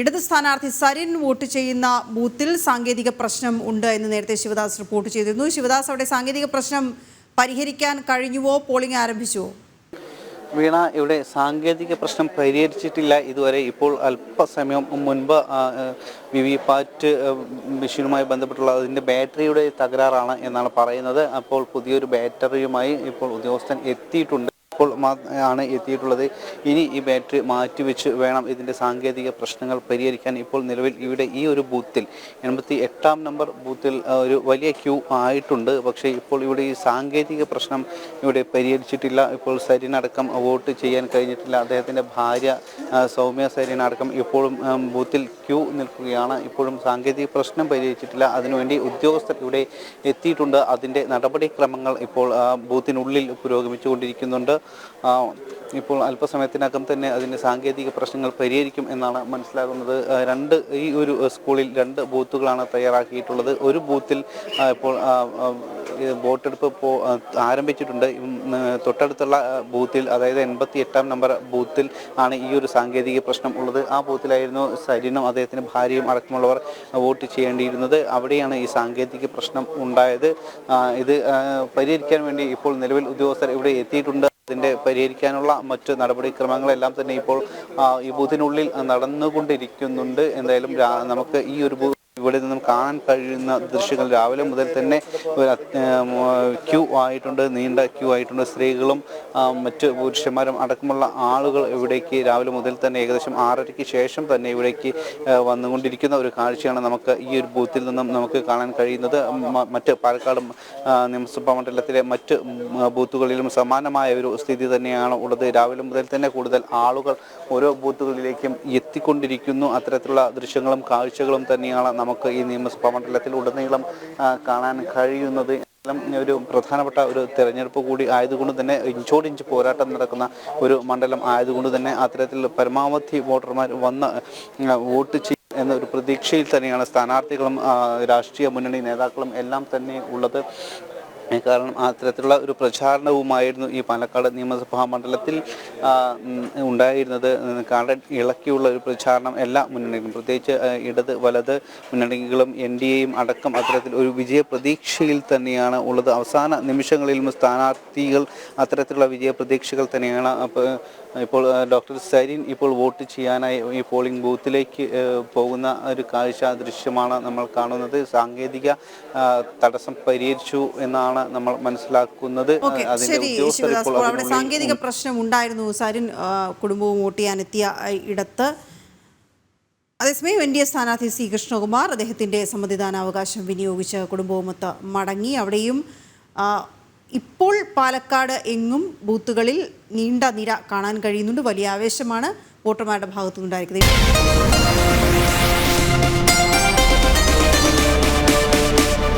ഇടത് സ്ഥാനാർത്ഥി സരിൻ വോട്ട് ചെയ്യുന്ന ബൂത്തിൽ സാങ്കേതിക പ്രശ്നം ഉണ്ട് എന്ന് നേരത്തെ ശിവദാസ് റിപ്പോർട്ട് ചെയ്തിരുന്നു. ശിവദാസ് അവിടെ സാങ്കേതിക പ്രശ്നം പരിഹരിക്കാൻ കഴിഞ്ഞുവോ? പോളിംഗ് ആരംഭിച്ചുവോ വീണ ഇവിടെ സാങ്കേതിക പ്രശ്നം പരിഹരിച്ചിട്ടില്ല. ഇതുവരെ ഇപ്പോൾ അല്പസമയം മുൻപ് വി വി പാറ്റ് മെഷീനുമായി ബന്ധപ്പെട്ടുള്ള അതിന്റെ ബാറ്ററിയുടെ തകരാറാണ് എന്നാണ് പറയുന്നത്. അപ്പോൾ പുതിയൊരു ബാറ്ററിയുമായി ഇപ്പോൾ ഉദ്യോഗസ്ഥൻ എത്തിയിട്ടുണ്ട്. ഇപ്പോൾ ആണ് എത്തിയിട്ടുള്ളത്. ഇനി ഈ ബാറ്ററി മാറ്റിവെച്ച് വേണം ഇതിന്റെ സാങ്കേതിക പ്രശ്നങ്ങൾ പരിഹരിക്കാൻ. ഇപ്പോൾ നിലവിൽ ഇവിടെ ഈ ഒരു ബൂത്തിൽ എൺപത്തി എട്ടാം നമ്പർ ബൂത്തിൽ ഒരു വലിയ ക്യൂ ആയിട്ടുണ്ട്. പക്ഷേ ഇപ്പോൾ ഇവിടെ ഈ സാങ്കേതിക പ്രശ്നം ഇവിടെ പരിഹരിച്ചിട്ടില്ല. ഇപ്പോൾ സരിനടക്കം വോട്ട് ചെയ്യാൻ കഴിഞ്ഞിട്ടില്ല. അദ്ദേഹത്തിന്റെ ഭാര്യ സൗമ്യ സരിനടക്കം ഇപ്പോഴും ബൂത്തിൽ ക്യൂ നിൽക്കുകയാണ്. ഇപ്പോഴും സാങ്കേതിക പ്രശ്നം പരിഹരിച്ചിട്ടില്ല. അതിനുവേണ്ടി ഉദ്യോഗസ്ഥർ ഇവിടെ എത്തിയിട്ടുണ്ട്. അതിന്റെ നടപടിക്രമങ്ങൾ ഇപ്പോൾ ബൂത്തിനുള്ളിൽ പുരോഗമിച്ചുകൊണ്ടിരിക്കുന്നുണ്ട്. ഇപ്പോൾ അല്പസമയത്തിനകം തന്നെ അതിന്റെ സാങ്കേതിക പ്രശ്നങ്ങൾ പരിഹരിക്കും എന്നാണ് മനസ്സിലാകുന്നത്. രണ്ട് ഈ ഒരു സ്കൂളിൽ രണ്ട് ബൂത്തുകളാണ് തയ്യാറാക്കിയിട്ടുള്ളത്. ഒരു ബൂത്തിൽ ഇപ്പോൾ വോട്ടെടുപ്പ് ഇപ്പോൾ ആരംഭിച്ചിട്ടുണ്ട്. തൊട്ടടുത്തുള്ള ബൂത്തിൽ അതായത് എൺപത്തി എട്ടാം നമ്പർ ബൂത്തിൽ ആണ് ഈ ഒരു സാങ്കേതിക പ്രശ്നം ഉള്ളത്. ആ ബൂത്തിലായിരുന്നു സരിനും അദ്ദേഹത്തിന്റെ ഭാര്യയും അടക്കമുള്ളവർ വോട്ട് ചെയ്യേണ്ടിയിരുന്നത്. അവിടെയാണ് ഈ സാങ്കേതിക പ്രശ്നം ഉണ്ടായത്. ഇത് പരിഹരിക്കാൻ വേണ്ടി ഇപ്പോൾ നിലവിൽ ഉദ്യോഗസ്ഥർ ഇവിടെ എത്തിയിട്ടുണ്ട്. അതിന്റെ പരിഹരിക്കാനുള്ള മറ്റ് നടപടിക്രമങ്ങളെല്ലാം തന്നെ ഇപ്പോൾ ഈ ബൂത്തിനുള്ളിൽ നടന്നുകൊണ്ടിരിക്കുന്നുണ്ട്. എന്തായാലും നമുക്ക് ഈ ഒരു ഇവിടെ നിന്നും കാണാൻ കഴിയുന്ന ദൃശ്യങ്ങൾ രാവിലെ മുതൽ തന്നെ ക്യൂ ആയിട്ടുണ്ട് നീണ്ട ക്യൂ ആയിട്ടുണ്ട്. സ്ത്രീകളും മറ്റ് പുരുഷന്മാരും അടക്കമുള്ള ആളുകൾ ഇവിടേക്ക് രാവിലെ മുതൽ തന്നെ ഏകദേശം ആറരയ്ക്ക് ശേഷം തന്നെ ഇവിടേക്ക് വന്നുകൊണ്ടിരിക്കുന്ന ഒരു കാഴ്ചയാണ് നമുക്ക് ഈ ഒരു ബൂത്തിൽ നിന്നും നമുക്ക് കാണാൻ കഴിയുന്നത്. മറ്റ് പാലക്കാട് നിയമസഭാ മണ്ഡലത്തിലെ മറ്റ് ബൂത്തുകളിലും സമാനമായ ഒരു സ്ഥിതി തന്നെയാണ് ഉള്ളത്. രാവിലെ മുതൽ തന്നെ കൂടുതൽ ആളുകൾ ഓരോ ബൂത്തുകളിലേക്കും എത്തിക്കൊണ്ടിരിക്കുന്നു. അത്തരത്തിലുള്ള ദൃശ്യങ്ങളും കാഴ്ചകളും തന്നെയാണ് നമുക്ക് ഈ നിയമസഭാ മണ്ഡലത്തിൽ ഉടനീളം കാണാൻ കഴിയുന്നത്. ഒരു പ്രധാനപ്പെട്ട ഒരു തെരഞ്ഞെടുപ്പ് കൂടി ആയതുകൊണ്ട് തന്നെ ഇഞ്ചോടിഞ്ച് പോരാട്ടം നടക്കുന്ന ഒരു മണ്ഡലം ആയതുകൊണ്ട് തന്നെ അത്തരത്തിൽ പരമാവധി വോട്ടർമാർ വന്ന് വോട്ട് ചെയ്യും എന്നൊരു പ്രതീക്ഷയിൽ തന്നെയാണ് സ്ഥാനാർത്ഥികളും രാഷ്ട്രീയ മുന്നണി നേതാക്കളും എല്ലാം തന്നെ ഉള്ളത്. കാരണം അത്തരത്തിലുള്ള ഒരു പ്രചാരണവുമായിരുന്നു ഈ പാലക്കാട് നിയമസഭാ മണ്ഡലത്തിൽ ഉണ്ടായിരുന്നത്. കാട കാടൻ ഇളക്കിയുള്ള ഒരു പ്രചാരണം എല്ലാ മുന്നണികളും പ്രത്യേകിച്ച് ഇടത് വലത് മുന്നണികളും എൻ ഡി എയും അടക്കം അത്തരത്തിൽ ഒരു വിജയ പ്രതീക്ഷയിൽ തന്നെയാണ് ഉള്ളത്. അവസാന നിമിഷങ്ങളിലും സ്ഥാനാർത്ഥികൾ അത്തരത്തിലുള്ള വിജയ പ്രതീക്ഷകൾ തന്നെയാണ് ഇപ്പോൾ ഡോക്ടർ സരീൻ ഇപ്പോൾ വോട്ട് ചെയ്യാനായി ഈ പോളിംഗ് ബൂത്തിലേക്ക് പോകുന്ന ഒരു കാഴ്ച ദൃശ്യമാണ് നമ്മൾ കാണുന്നത്. സാങ്കേതിക തടസ്സം പരിഹരിച്ചു എന്നാണ് നമ്മൾ മനസ്സിലാക്കുന്നത് ഓക്കെ ശരി ശിവദാസ് അവിടെ സാങ്കേതിക പ്രശ്നം ഉണ്ടായിരുന്നു സരിൻ കുടുംബവും വോട്ട് ചെയ്യാനെത്തിയ ഇടത്ത്. അതേസമയം എൻ ഡി എ സ്ഥാനാർത്ഥി സി കൃഷ്ണകുമാർ അദ്ദേഹത്തിന്റെ സമ്മതിദാനാവകാശം വിനിയോഗിച്ച് കുടുംബവുമൊത്ത് മടങ്ങി. അവിടെയും ഇപ്പോൾ പാലക്കാട് എങ്ങും ബൂത്തുകളിൽ നീണ്ട നിര കാണാൻ കഴിയുന്നുണ്ട്. വലിയ ആവേശമാണ് വോട്ടർമാരുടെ ഭാഗത്തുനിന്നുണ്ടായിരിക്കുന്നത്.